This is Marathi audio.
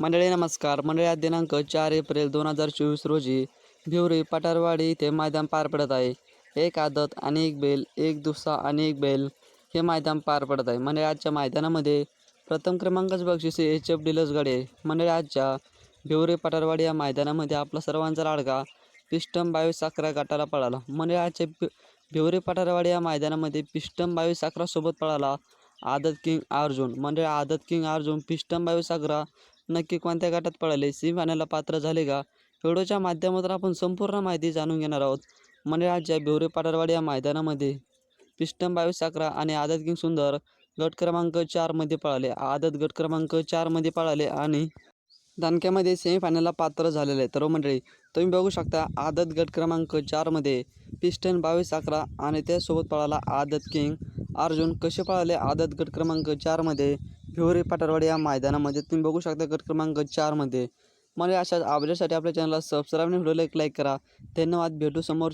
मंडळी नमस्कार. मंडळी आज दिनांक चार एप्रिल दोन हजार चोवीस रोजी भिवरी पठारवाडी इथे मैदान पार पडत आहे. एक आदत आणि एक बैल एक दुसरा आणि एक बैल हे मैदान पार पडत आहे. मंडळी आजच्या मैदानामध्ये प्रथम क्रमांकच बक्षीस एच एफ डिलर्स गडे. मंडळी आजच्या भिवरी पठारवाडी या मैदानामध्ये आपला सर्वांचा लाडका पिस्टम बावीस अकरा गटाला पळाला. मंडळी आजच्या भिवरी पठारवाडी या मैदानामध्ये पिस्टम बावीस अकरा सोबत पळाला आदत किंग अर्जुन. मंडळी आदत किंग अर्जुन पिस्टम बावीस अकरा नक्की कोणत्या गटात पळाले सेमीफायनलला पात्र झाले का? व्हिडिओच्या माध्यमातून आपण संपूर्ण माहिती जाणून घेणार आहोत. म्हणजे भिवरे पाटारवाडी या मैदानामध्ये. पिस्टम बावीस अकरा आणि आदत किंग सुंदर गट क्रमांक चारमध्ये पळाले. आदत गट क्रमांक चारमध्ये पळाले आणि दणक्यामध्ये सेमीफायनलला पात्र झालेले आहे तर हो मंडळी तुम्ही बघू शकता आदत गट क्रमांक चारमध्ये पिस्टन बावीस अकरा आणि त्यासोबत पळाला आदत किंग. अर्जुन कसे पळाले आदत गट क्रमांक चारमध्ये भिवरी पाटारवाडी या मैदानामध्ये तुम्ही बघू शकता गट क्रमांक चारमध्ये मला अशा अपडेटसाठी आपल्या चॅनलला सबस्क्राईब आणि व्हिडिओला एक लाईक करा. धन्यवाद. भेटू समोर.